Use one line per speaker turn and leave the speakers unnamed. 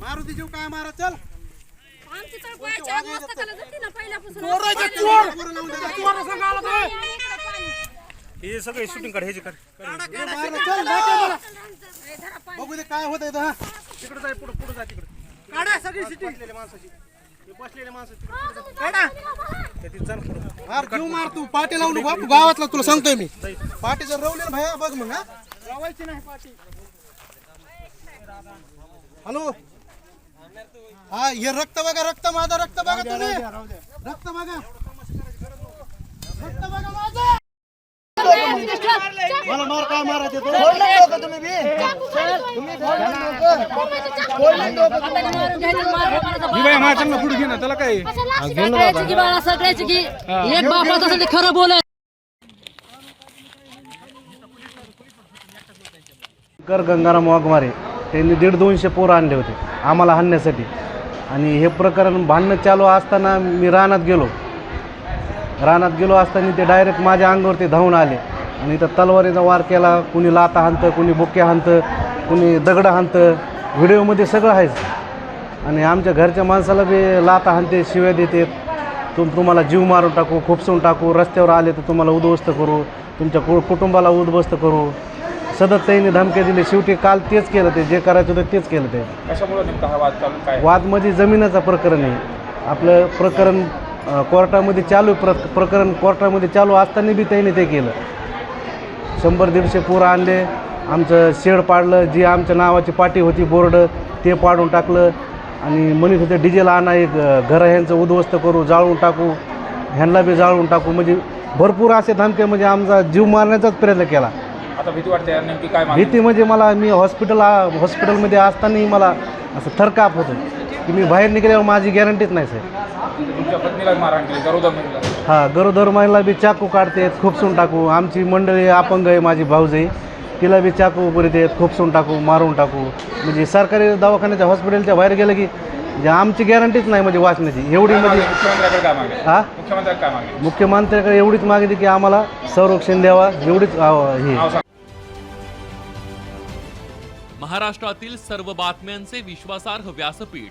मारुती जीव काय मारा चल.
आमची तर पायाच्या आग मस्त चालत होती ना पहिल्यापासून.
हे सगळे शूटिंग काढ ह्याची
मारा. बघू दे काय होत हा.
तिकडे जाय पुढे पुढे जा तिकडे.
काढा सगळी
माणसाची हे काढा. चल पुढे.
मार जीव मार तू पाठी लावून तू गावातला तुला सांगतोय मी. पाठी जर रवली ना भया बघ मग हा. रवायची नाही पाठी हॅलो? हा हे रक्त बघा रक्त माझा रक्त बघा तुम्ही. रक्त बघा. रक्त बघा माझं. मला मार काय मारायचे? तुम्ही
पुढे घे ना त्याला काय?
सगळ्याची की बाळा सगळ्याची की एक बापाचं असेल ते खरं बोल
कर गंगाराम वाघमारे त्यांनी दीड दोनशे पोरं आणले होते आम्हाला हाणण्यासाठी. आणि हे प्रकरण भांडणं चालू असताना मी रानात गेलो. रानात गेलो असताना ते डायरेक्ट माझ्या अंगावरती धावून आले. आणि इथं तलवारीचा वार केला कुणी लाता हाणतं कुणी बुक्के हाणतं कुणी दगडं हाणतं. व्हिडिओमध्ये सगळं आहेच. आणि आमच्या घरच्या माणसाला बी लाता हाणते शिव्या देते. तुम तुम्हाला जीव मारून टाकू खुपसून टाकू रस्त्यावर आले तर तुम्हाला उद्ध्वस्त करू तुमच्या कु कुटुंबाला उद्ध्वस्त करू. सतत त्यांनी धमक्या दिली शेवटी काल तेच केलं ते जे करायचं होतं तेच केलं ते.
कशामुळे नेमका हा वाद चालू काय?
वाद म्हणजे जमिनीचं प्रकरण आहे. आपलं प्रकरण कोर्टामध्ये चालू प्र प्रकरण कोर्टामध्ये चालू असताना बी त्यांनी ते केलं. शंभर दीडशे पोरं आणले. आमचं शेड पाडलं जी आमच्या नावाची पाटी होती बोर्ड ते पाडून टाकलं. आणि म्हणत होते डिझेल आणा एक घरं ह्यांचं उद्ध्वस्त करू जाळून टाकू. ह्यांना बी जाळून टाकू. म्हणजे भरपूर असे धमके म्हणजे आमचा जीव मारण्याचाच प्रयत्न केला.
आता भीती वाटते नेमकी काय?
भीती म्हणजे मला मी हॉस्पिटल हॉस्पिटलमध्ये असतानाही मला असं थरकाप होतं. की मी बाहेर निघाल्यावर माझी गॅरंटीच नाही साहेब
तुमच्या पत्नीला मारहाण केली गरोदर महिला.
हां गरोदर महिला बी चाकू काढतात खुपसून टाकू. आमची मंडळी अपंग आहे माझी भाऊजाई तिला बी चाकू करीत आहेत खुपसून टाकू मारून टाकू. म्हणजे सरकारी दवाखान्याच्या हॉस्पिटलच्या बाहेर गेलं की म्हणजे आमची गॅरंटीच नाही म्हणजे वाचण्याची. एवढी म्हणजे
मुख्यमंत्र्याकडे काय मागे
हा?
मुख्यमंत्र्याकडे काय मागे
मुख्यमंत्र्याकडे एवढीच मागणी की आम्हाला संरक्षण द्यावा एवढीच हे.
नाव सांग.
महाराष्ट्रातील सर्व बातम्यांचे विश्वासार्ह व्यासपीठ.